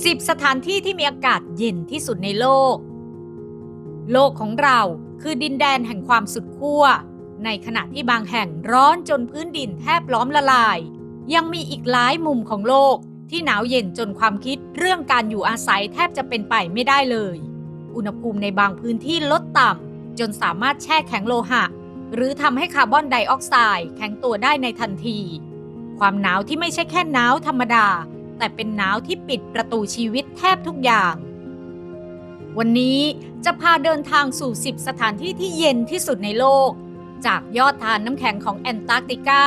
10 สถานที่ที่มีอากาศเย็นที่สุดในโลก โลกของเราคือดินแดนแห่งความสุดขั้ว ในขณะที่บางแห่งร้อนจนพื้นดินแทบล้อมละลาย ยังมีอีกหลายมุมของโลกที่หนาวเย็นจนความคิดเรื่องการอยู่อาศัยแทบจะเป็นไปไม่ได้เลย อุณหภูมิในบางพื้นที่ลดต่ำจนสามารถแช่แข็งโลหะ หรือทำให้คาร์บอนไดออกไซด์แข็งตัวได้ในทันที ความหนาวที่ไม่ใช่แค่หนาวธรรมดา แต่เป็นหนาวที่ปิดประตูชีวิตแทบทุกอย่าง วันนี้จะพาเดินทางสู่ 10 สถานที่ที่เย็นที่สุดในโลก จากยอดทานน้ำแข็งของแอนตาร์กติกา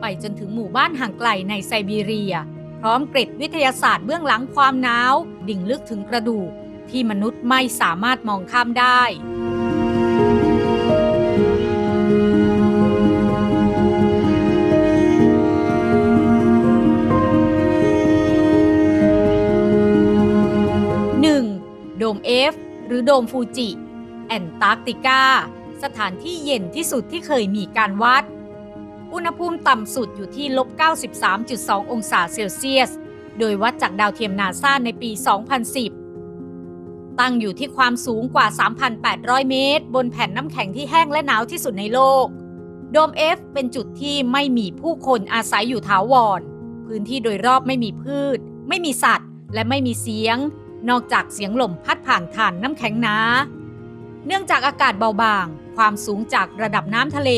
ไปจนถึงหมู่บ้านห่างไกลในไซบีเรีย พร้อมเกร็ดวิทยาศาสตร์เบื้องหลังความหนาว ดิ่งลึกถึงกระดูกที่มนุษย์ไม่สามารถมองข้ามได้ หรือโดมฟูจิ แอนตาร์กติกา สถานที่เย็นที่สุดที่เคยมีการวัด อุณหภูมิต่ำสุดอยู่ที่ลบ 93.2 องศาเซลเซียส โดยวัดจากดาวเทียมนาซาในปี 2010 ตั้งอยู่ที่ความสูงกว่า 3,800 เมตร บนแผ่นน้ำแข็งที่แห้งและหนาวที่สุดในโลก โดมเอฟเป็นจุดที่ไม่มีผู้คนอาศัยอยู่ถาวร พื้นที่โดยรอบไม่มีพืช ไม่มีสัตว์ และไม่มีเสียง นอกจากเสียงลมพัดผ่านฐานน้ำแข็งหนา เนื่องจากอากาศเบาบาง ความสูงจากระดับน้ำทะเล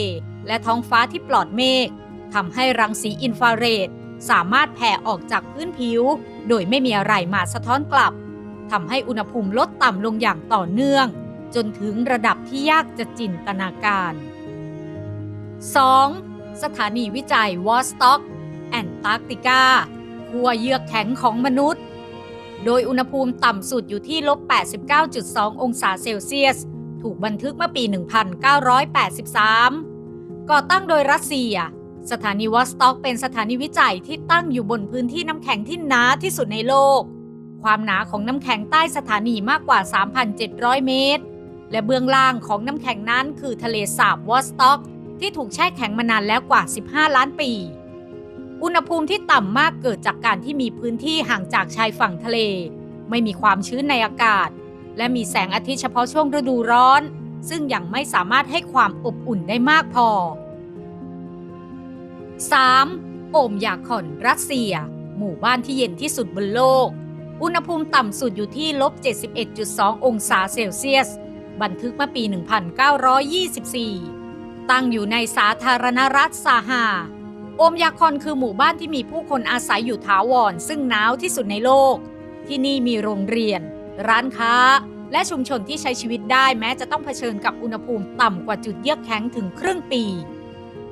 และท้องฟ้าที่ปลอดเมฆทำให้รังสีอินฟราเรดสามารถแผ่ออกจากพื้นผิว โดยไม่มีอะไรมาสะท้อนกลับทำให้อุณหภูมิลดต่ำลงอย่างต่อเนื่อง จนถึงระดับที่ยากจะจินตนาการ 2. สถานีวิจัยวอสต็อก แอนตาร์กติกาขั้วเยือกแข็งของมนุษย์ โดยอุณหภูมิต่ำสุดอยู่ที่ลบ 89.2 องศาเซลเซียส ถูกบันทึกเมื่อปี 1983 ก่อตั้งโดยรัสเซีย สถานีวอสต็อกเป็นสถานีวิจัยที่ตั้งอยู่บนพื้นที่น้ำแข็งที่หนาที่สุดในโลก ความหนาของน้ำแข็งใต้สถานีมากกว่า 3,700 เมตร และเบื้องล่างของน้ำแข็งนั้นคือทะเลสาบวอสต็อกที่ถูกแช่แข็งมานานแล้วกว่า 15 ล้านปี อุณหภูมิที่ต่ำมากเกิดจากการที่มีพื้นที่ห่างจากชายฝั่งทะเล ไม่มีความชื้นในอากาศ และมีแสงอาทิตย์เฉพาะช่วงฤดูร้อน ซึ่งยังไม่สามารถให้ความอบอุ่นได้มากพอ 3. โอมยาคอนรัสเซีย หมู่บ้านที่เย็นที่สุดบนโลก อุณหภูมิต่ำสุดอยู่ที่ลบ 71.2 องศาเซลเซียส บันทึกเมื่อปี 1924 ตั้งอยู่ในสาธารณรัฐซาฮา โอมยาคอนคือหมู่บ้านที่มีผู้คนอาศัยอยู่ถาวร ซึ่งหนาวที่สุดในโลก ที่นี่มีโรงเรียน ร้านค้า และชุมชนที่ใช้ชีวิตได้แม้จะต้องเผชิญกับอุณหภูมิต่ำกว่าจุดเยือกแข็งถึงครึ่งปี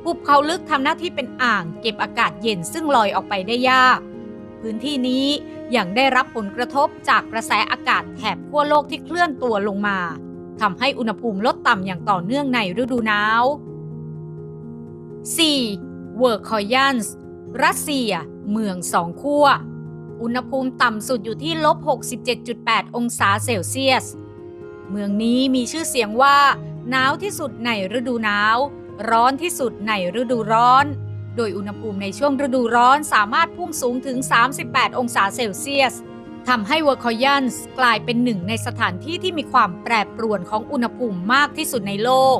หุบเขาลึกทำหน้าที่เป็นอ่างเก็บอากาศเย็นซึ่งลอยออกไปได้ยาก พื้นที่นี้ยังได้รับผลกระทบจากกระแสอากาศแถบขั้วโลกที่เคลื่อนตัวลงมาทำให้อุณหภูมิลดต่ำอย่างต่อเนื่องในฤดูหนาว 4. เวอร์คอยันส์รัสเซีย เมืองสองขั้ว อุณหภูมิต่ำสุดอยู่ที่ลบ 67.8 องศาเซลเซียส เมืองนี้มีชื่อเสียงว่า หนาวที่สุดในฤดูหนาว ร้อนที่สุดในฤดูร้อน โดยอุณหภูมิในช่วงฤดูร้อนสามารถพุ่งสูงถึง 38 องศาเซลเซียสทำให้เวอร์คอยันส์กลายเป็นหนึ่งในสถานที่ที่มีความแปรปรวนของอุณหภูมิมากที่สุดในโลก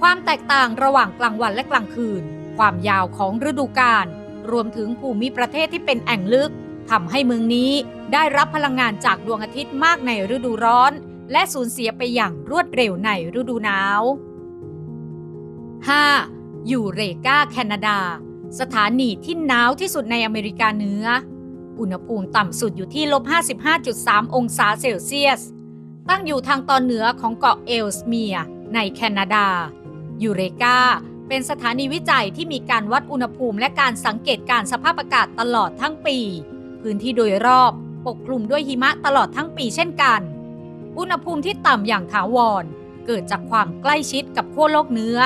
ความแตกต่างระหว่างกลางวันและกลางคืน ความยาวของฤดูกาลรวมถึงภูมิประเทศที่เป็นแอ่งลึกทำให้เมืองนี้ได้รับพลังงานจากดวงอาทิตย์มากในฤดูร้อน และสูญเสียไปอย่างรวดเร็วในฤดูหนาว 5. ยูเรกาแคนาดา สถานีที่หนาวที่สุดในอเมริกาเหนือ อุณหภูมิต่ำสุดอยู่ที่ลบ 55.3 องศาเซลเซียส ตั้งอยู่ทางตอนเหนือของเกาะเอลส์เมียในแคนาดา ยูเรกา เป็นสถานีวิจัยที่มีการวัดอุณหภูมิและการสังเกตการสภาพอากาศตลอดทั้งปี พื้นที่โดยรอบปกคลุมด้วยหิมะตลอดทั้งปีเช่นกัน อุณหภูมิที่ต่ำอย่างถาวร เกิดจากความใกล้ชิดกับขั้วโลกเหนือ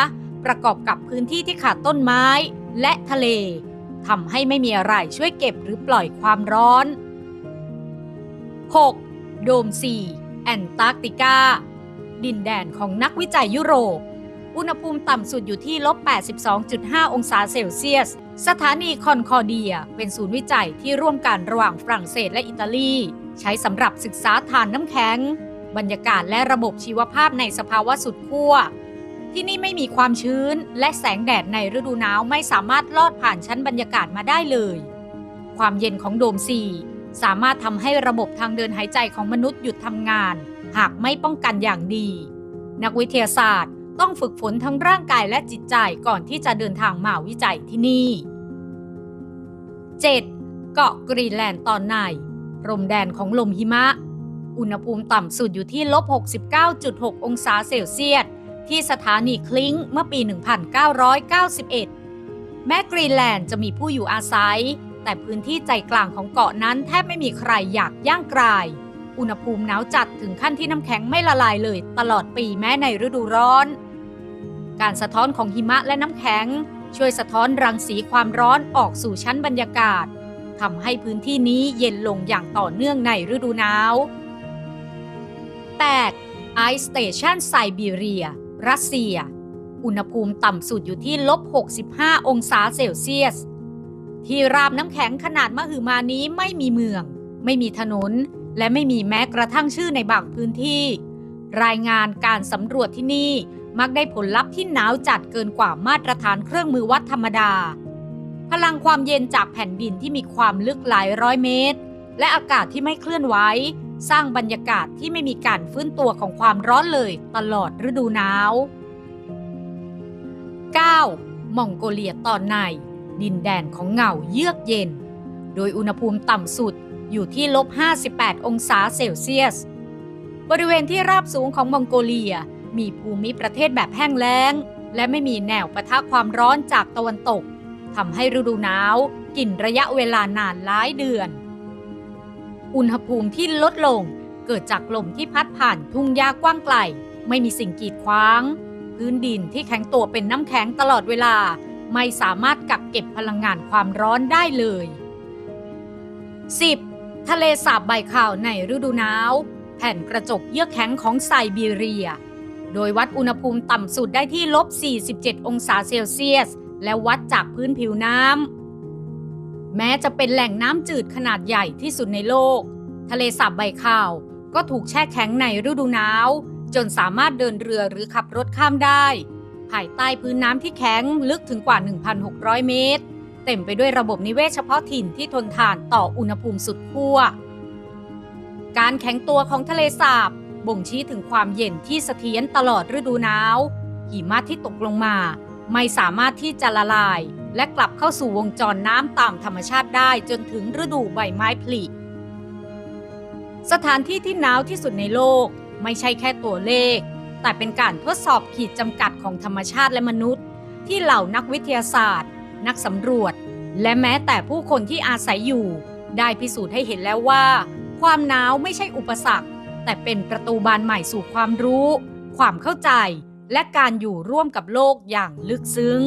ประกอบกับพื้นที่ที่ขาดต้นไม้และทะเลทำให้ไม่มีอะไรช่วยเก็บหรือปล่อยความร้อน 6. โดมซีแอนตาร์กติกา ดินแดนของนักวิจัยยุโรป อุณหภูมิต่ำสุดอยู่ที่ลบ 82.5 องศาเซลเซียส สถานีคอนคอร์เดีย เป็นศูนย์วิจัยที่ร่วมกันระหว่างฝรั่งเศสและอิตาลี ใช้สำหรับศึกษาฐานน้ำแข็ง บรรยากาศและระบบชีวภาพในสภาวะสุดขั้ว ที่นี่ไม่มีความชื้น และแสงแดดในฤดูหนาวไม่สามารถลอดผ่านชั้นบรรยากาศมาได้เลย ความเย็นของโดมซีสามารถทำให้ระบบทางเดินหายใจของมนุษย์หยุดทำงาน หากไม่ป้องกันอย่างดี นักวิทยาศาสตร์ ต้องฝึกฝนทั้งร่างกายและจิตใจก่อนที่จะเดินทางมาวิจัยที่นี่ 7. เกาะกรีนแลนด์ตอนใน รมแดนของลมหิมะ อุณหภูมิต่ำสุดอยู่ที่ลบ 69.6 องศาเซลเซียส ที่สถานีคลิงเมื่อปี 1991 แม้กรีนแลนด์จะมีผู้อยู่อาศัย แต่พื้นที่ใจกลางของเกาะนั้นแทบไม่มีใครอยากย่างกราย อุณหภูมิหนาวจัดถึงขั้นที่น้ำแข็งไม่ละลายเลยตลอดปีแม้ในฤดูร้อน การสะท้อนของหิมะและน้ำแข็ง ช่วยสะท้อนรังสีความร้อนออกสู่ชั้นบรรยากาศทำให้พื้นที่นี้เย็นลงอย่างต่อเนื่องในฤดูหนาว 8. Ice Station ไซบีเรีย รัสเซีย อุณหภูมิต่ำสุดอยู่ที่ลบ 65 องศาเซลเซียส ที่ราบน้ำแข็งขนาดมหึมานี้ไม่มีเมือง ไม่มีถนน และไม่มีแม้กระทั่งชื่อในบางพื้นที่ รายงานการสำรวจที่นี่ มักได้ผลลัพธ์ที่หนาวจัดเกินกว่ามาตรฐานเครื่องมือวัดธรรมดา พลังความเย็นจากแผ่นดินที่มีความลึกหลายร้อยเมตร และอากาศที่ไม่เคลื่อนไหวสร้างบรรยากาศที่ไม่มีการฟื้นตัวของความร้อนเลยตลอดฤดูหนาว 9. มองโกเลียตอนใน ดินแดนของเงาเยือกเย็น โดยอุณหภูมิต่ำสุดอยู่ที่ลบ 58 องศาเซลเซียส บริเวณที่ราบสูงของมองโกเลีย มีภูมิประเทศแบบแห้งแล้ง และไม่มีแนวปะทะความร้อนจากตะวันตกทำให้ฤดูหนาวกินระยะเวลานานหลายเดือน อุณหภูมิที่ลดลงเกิดจากลมที่พัดผ่านทุ่งหญ้ากว้างไกล ไม่มีสิ่งกีดขวาง พื้นดินที่แข็งตัวเป็นน้ำแข็งตลอดเวลา ไม่สามารถกักเก็บพลังงานความร้อนได้เลย 10. ทะเลสาบใบข่าวในฤดูหนาว แผ่นกระจกเยือกแข็งของไซบีเรีย โดยวัดอุณหภูมิต่ำสุดได้ที่ลบ 47 องศาเซลเซียส และวัดจากพื้นผิวน้ำ แม้จะเป็นแหล่งน้ำจืดขนาดใหญ่ที่สุดในโลก ทะเลสาบใบขาว ก็ถูกแช่แข็งในฤดูหนาว จนสามารถเดินเรือหรือขับรถข้ามได้ ภายใต้พื้นน้ำที่แข็งลึกถึงกว่า 1,600 เมตร เต็มไปด้วยระบบนิเวศเฉพาะถิ่นที่ทนทานต่ออุณหภูมิสุดขั้วการแข็งตัวของทะเลสาบ บ่งชี้ถึงความเย็นที่เสถียรตลอดฤดูหนาว หิมะที่ตกลงมา ไม่สามารถที่จะละลาย และกลับเข้าสู่วงจรน้ำตามธรรมชาติได้จนถึงฤดูใบไม้ผลิสถานที่ที่หนาวที่สุดในโลก ไม่ใช่แค่ตัวเลข แต่เป็นการทดสอบขีดจำกัดของธรรมชาติและมนุษย์ ที่เหล่านักวิทยาศาสตร์ นักสำรวจ และแม้แต่ผู้คนที่อาศัยอยู่ ได้พิสูจน์ให้เห็นแล้วว่า ความหนาวไม่ใช่อุปสรรค แต่เป็นประตูบานใหม่สู่ความรู้ ความเข้าใจ และการอยู่ร่วมกับโลกอย่างลึกซึ้ง